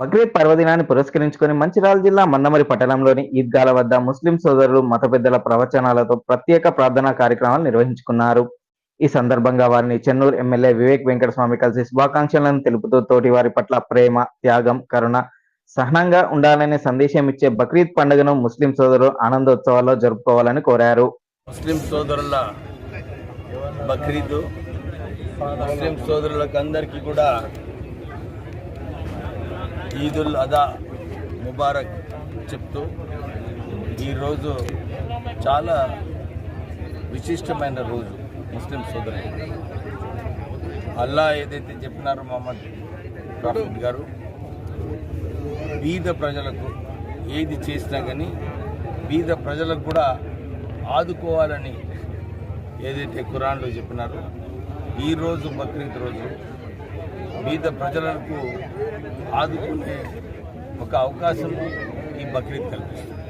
బక్రీద్ పర్వదినాన్ని పురస్కరించుకొని మంచిరాల జిల్లా మందమరి పట్టణంలోని ఈద్గాల వద్ద ముస్లిం సోదరులు మత పెద్దల ప్రవచనాలతో ప్రత్యేక ప్రార్థనా కార్యక్రమాలు నిర్వహించుకున్నారు. ఈ సందర్భంగా వారిని చెన్నూరు ఎమ్మెల్యే వివేక్ వెంకటస్వామి కలిసి శుభాకాంక్షలను తెలుపుతూ తోటి వారి పట్ల ప్రేమ త్యాగం కరుణ సహనంగా ఉండాలనే సందేశం ఇచ్చే బక్రీద్ పండుగను ముస్లిం సోదరులు ఆనందోత్సవాల్లో జరుపుకోవాలని కోరారు. ముస్లిం సోదరుల బక్రీద్ ముస్లిం సోదరులకు అందరికీ కూడా ఈదుల్ అదా ముబారక్ చెప్తూ ఈరోజు చాలా విశిష్టమైన రోజు ముస్లిం సోదరులు. అల్లా ఏదైతే చెప్పినారో మహమ్మద్ ప్రాఫిట్ గారు బీద ప్రజలకు ఏది చేసినా కానీ బీద ప్రజలకు కూడా ఆదుకోవాలని ఏదైతే కురాన్లో చెప్పినారో ఈరోజు బక్రీద్ రోజు బీద ప్రజలకు ఆదుకునే ఒక అవకాశం ఈ బక్రీద్ కల్పిస్తుంది.